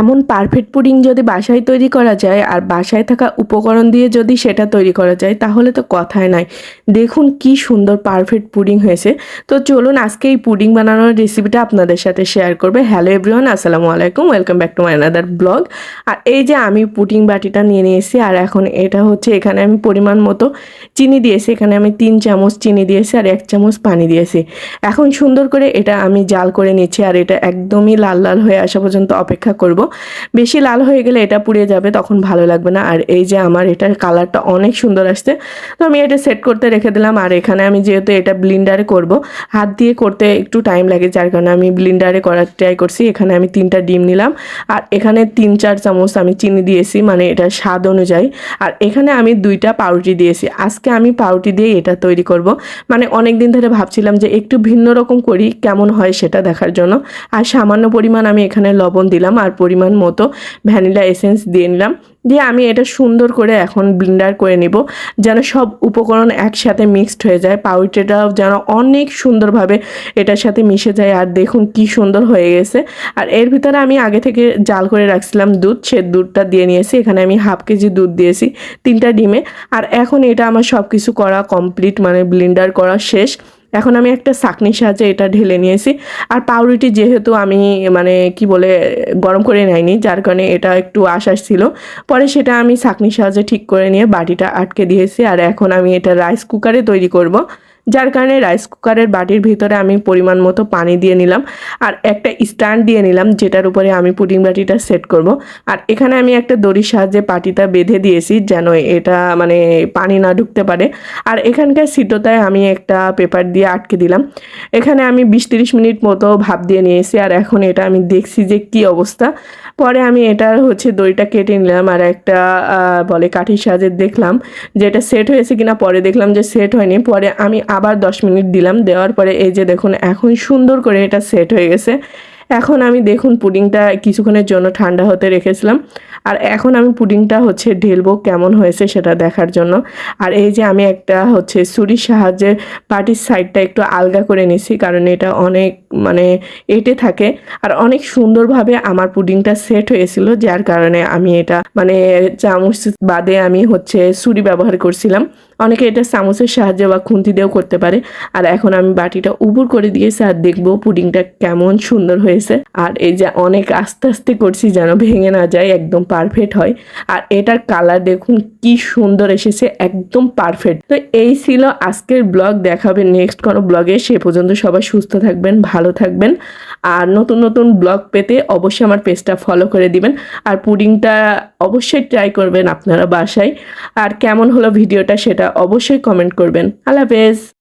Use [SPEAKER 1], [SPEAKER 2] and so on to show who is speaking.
[SPEAKER 1] এমন perfect pudding যদি বাসায় তৈরি করা যায় আর বাসায় থাকা উপকরণ দিয়ে যদি সেটা তৈরি করা যায়, তাহলে তো কথাই নাই। দেখুন কি সুন্দর পারফেক্ট পুডিং হয়েছে। তো চলুন আজকে এই পুডিং বানানোর রেসিপিটা আপনাদের সাথে শেয়ার করবে। হ্যালো এভরিওয়ান আসসালামু আলাইকুম welcome back to my another blog আর এই যে আমি পুডিং বাটিটা নিয়ে নিয়েছি, আর এখন এটা হচ্ছে এখানে আমি পরিমাণ মতো চিনি দিয়েছি। এখানে আমি তিন চামচ চিনি দিয়েছি আর এক চামচ পানি দিয়েছি। এখন সুন্দর করে এটা আমি জাল করে নিচ্ছি আর এটা একদমই লাল লাল হয়ে আসা পর্যন্ত অপেক্ষা করব। বেশি লাল হয়ে গেলে এটা পুড়ে যাবে, তখন ভালো লাগবে না। আর এই যে আমার এটার কালারটা অনেক সুন্দর আসছে। তো আমি এটা সেট করতে রেখে দিলাম। আর এখানে আমি যেহেতু এটা ব্লিন্ডারে করব, হাত দিয়ে করতে একটু টাইম লাগে, যার কারণে আমি ব্লিন্ডারে করার ট্রাই করছি। এখানে আমি তিনটা ডিম নিলাম। আর এখানে তিন, চার চামচ আমি চিনি দিয়েছি মানে এটা স্বাদ অনুযায়ী। আর এখানে আমি দুইটা পাউরুটি দিয়েছি। আজকে আমি পাউরুটি দিয়ে এটা তৈরি করব। মানে অনেক দিন ধরে ভাবছিলাম যে একটু ভিন্ন রকম করি, কেমন হয় সেটা দেখার জন্য। আর সামান্য পরিমাণ আমি এখানে লবণ দিলাম। আর মতো ভ্যানিলা এসেন্স দিয়ে নিলাম। দিয়ে আমি এটা সুন্দর করে এখন ব্লিন্ডার করে নিব, যেন সব উপকরণ একসাথে মিক্সড হয়ে যায়। পাউরুটিটাও যেন অনেক সুন্দরভাবে এটার সাথে মিশে যায়, আর দেখুন কি সুন্দর হয়ে গেছে। আর এর ভিতরে আমি আগে থেকে জাল করে রাখছিলাম দুধ, সে দুধটা দিয়ে নিয়েছি। এখানে আমি হাফ কেজি দুধ দিয়েছি, তিনটা ডিমে। আর এখন এটা আমার সব কিছু করা কমপ্লিট মানে ব্লিন্ডার করা শেষ। এখন আমি একটা সাকনির সাহায্যে এটা ঢেলে নিয়েছি। আর পাউরুটি যেহেতু আমি মানে কি বলে, গরম করে নেয়নি, যার কারণে এটা একটু আশ্বাস ছিল। পরে সেটা আমি সাকনির সাহায্যে ঠিক করে নিয়ে বাটিটা আটকে দিয়েছি। আর এখন আমি এটা রাইস কুকারে তৈরি করব। যার কারণে রাইস কুকারের বাটির ভিতরে আমি পরিমাণ মতো পানি দিয়ে নিলাম আর একটা স্ট্যান্ড দিয়ে নিলাম যেটার উপরে আমি পুডিং বাটিটা সেট করব। আর এখানে আমি একটা দড়ির সাহায্যে পাটিটা বেঁধে দিয়েছি যেন এটা মানে পানি না ঢুকতে পারে। আর এখানকার সিটোটায় আমি একটা পেপার দিয়ে আটকে দিলাম। এখানে আমি বিশ তিরিশ মিনিট মতো ভাপ দিয়ে নিয়েছি আর এখন এটা আমি দেখছি যে কি অবস্থা। পরে আমি এটা হচ্ছে দড়িটা কেটে নিলাম আর একটা বলে কাঠির সাহায্যে দেখলাম যে এটা সেট হয়েছে কিনা। পরে দেখলাম যে সেট হয়নি। পরে আমি আবার দশ মিনিট দিলাম, দেওয়ার পরে এই যে দেখুন, এখন সুন্দর করে এটা সেট হয়ে গেছে। এখন আমি দেখুন পুডিংটা কিছুক্ষণের জন্য ঠান্ডা হতে রেখেছিলাম। আর এখন আমি পুডিংটা হচ্ছে ঢেলবো কেমন হয়েছে সেটা দেখার জন্য। আর এই যে আমি একটা হচ্ছে ছুরির সাহায্যে পাটির সাইডটা একটু আলগা করে নিছি কারণ এটা অনেক মানে এটে থাকে। আর অনেক সুন্দরভাবে আমার পুডিংটা সেট হয়েছিল, যার কারণে আমি এটা মানে চামচ বাদে আমি হচ্ছে ছুরি ব্যবহার করছিলাম। অনেকে এটা চামচের সাহায্যে বা খুন্তি দিয়েও করতে পারে। আর এখন আমি বাটিটা উবুর করে দিয়েছি আর দেখব পুডিংটা কেমন সুন্দর হয়েছে। আর এই যে অনেক আস্তে আস্তে করছি যেন ভেঙে না যায়, একদম পারফেক্ট হয়। আর এটার কালার দেখুন কি সুন্দর এসেছে, একদম পারফেক্ট তো এই ছিল আজকের ব্লগ দেখাবে নেক্সট কোনো ব্লগে সে পর্যন্ত সবাই সুস্থ থাকবেন, ভালো থাকবেন। আর নতুন নতুন ব্লগ পেতে অবশ্যই আমার পেজটা ফলো করে দিবেন। আর পুডিংটা অবশ্যই ট্রাই করবেন আপনারা বাসায়। আর কেমন হলো ভিডিওটা সেটা অবশ্যই কমেন্ট করবেন। আল্লাহ হাফেজ।